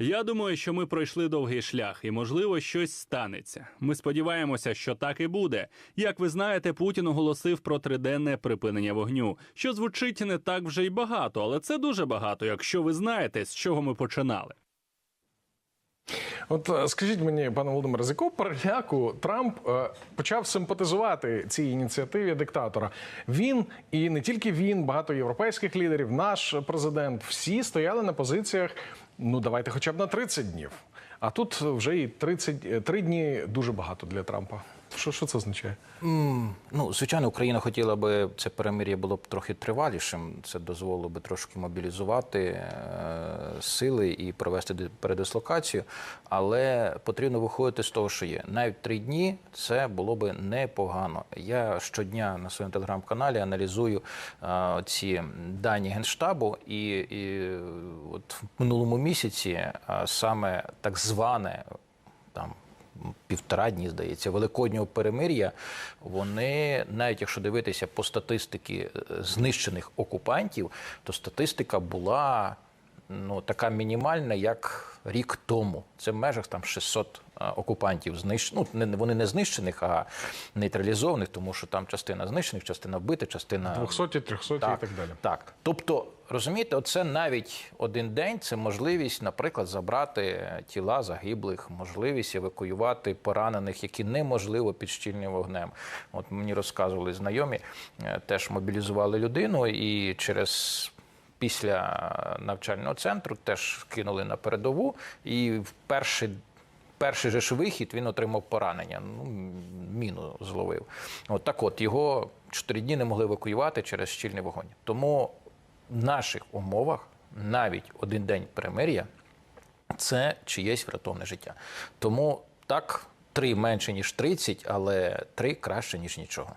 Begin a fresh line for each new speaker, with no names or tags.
Я думаю, що ми пройшли довгий шлях, і можливо щось станеться. Ми сподіваємося, що так і буде. Як ви знаєте, Путін оголосив про триденне припинення вогню, що звучить не так вже й багато, але це дуже багато, якщо ви знаєте, з чого ми починали.
От е, скажіть мені, пане Володимире, з якого переляку Трамп е, почав симпатизувати цій ініціативі диктатора? Він і не тільки він, багато європейських лідерів, наш президент, всі стояли на позиціях. Ну давайте, хоча б на 30 днів. А тут вже і 33 дні дуже багато для Трампа. Що, що це означає?
М, Ну, звичайно, Україна хотіла би це перемир'я було б трохи тривалішим. Це дозволило би трошки мобілізувати е, сили і провести передислокацію. Але потрібно виходити з того, що є. Навіть три дні це було би непогано. Я щодня на своєму телеграм-каналі аналізую е, ці дані генштабу, і, і от в минулому місяці е, саме так зване півтора дні, здається, великоднього перемир'я, вони, навіть якщо дивитися по статистики е, знищених окупантів, то статистика була ну, така мінімальна, як рік тому. Це в межах там 600 е, окупантів знищених. Ну, не, вони не знищених, а нейтралізованих, тому що там частина знищених, частина вбита, частина
200, 300 і так далі.
так. Тобто, розумієте, оце навіть один день це можливість, наприклад, забрати тіла загиблих, можливість евакуювати поранених, які неможливо під щільним вогнем. От мені розказували знайомі, е, теж мобілізували людину і через. Після навчального центру теж кинули на передову, і в перший перший же ж вихід він отримав поранення. Ну, міну зловив. От так от його чотири дні не могли евакуювати через щільний вогонь. Тому в наших умовах навіть один день перемир'я це чиєсь врятоване життя. Тому так, три менше ніж 30, але три краще ніж нічого.